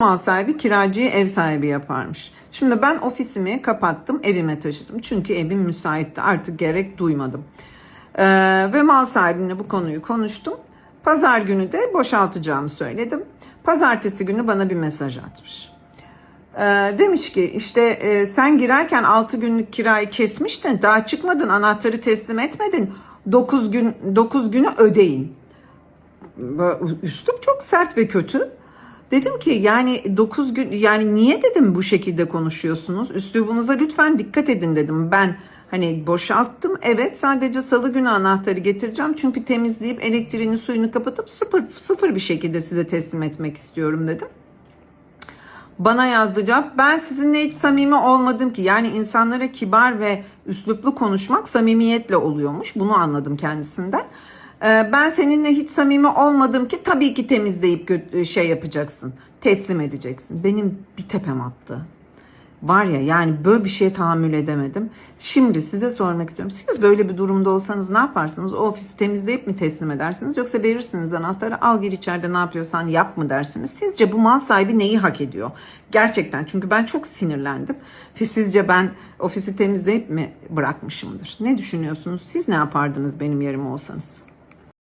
mal sahibi kiracıyı ev sahibi yaparmış. Şimdi ben ofisimi kapattım, evime taşıdım. Çünkü evim müsaitti. Artık gerek duymadım. Ee, ve mal sahibimle bu konuyu konuştum. Pazar günü de boşaltacağımı söyledim. Pazartesi günü bana bir mesaj atmış. Ee, demiş ki işte e, sen girerken 6 günlük kirayı kesmiştin. Daha çıkmadın, anahtarı teslim etmedin. 9 gün 9 günü ödeyin. Üslup çok sert ve kötü. Dedim ki yani 9 gün yani niye dedim bu şekilde konuşuyorsunuz? Üslubunuza lütfen dikkat edin dedim. Ben hani boşalttım. Evet sadece salı günü anahtarı getireceğim. Çünkü temizleyip elektriğini suyunu kapatıp sıfır, sıfır bir şekilde size teslim etmek istiyorum dedim. Bana yazdı ben sizinle hiç samimi olmadım ki. Yani insanlara kibar ve üsluplu konuşmak samimiyetle oluyormuş. Bunu anladım kendisinden. Ee, Ben seninle hiç samimi olmadım ki tabii ki temizleyip gö- şey yapacaksın. Teslim edeceksin. Benim bir tepem attı. Var ya yani böyle bir şeye tahammül edemedim. Şimdi size sormak istiyorum. Siz böyle bir durumda olsanız ne yaparsınız? O ofisi temizleyip mi teslim edersiniz? Yoksa verirsiniz anahtarı al gir içeride ne yapıyorsan yap mı dersiniz? Sizce bu mal sahibi neyi hak ediyor? Gerçekten çünkü ben çok sinirlendim. Sizce ben ofisi temizleyip mi bırakmışımdır? Ne düşünüyorsunuz? Siz ne yapardınız benim yerime olsanız?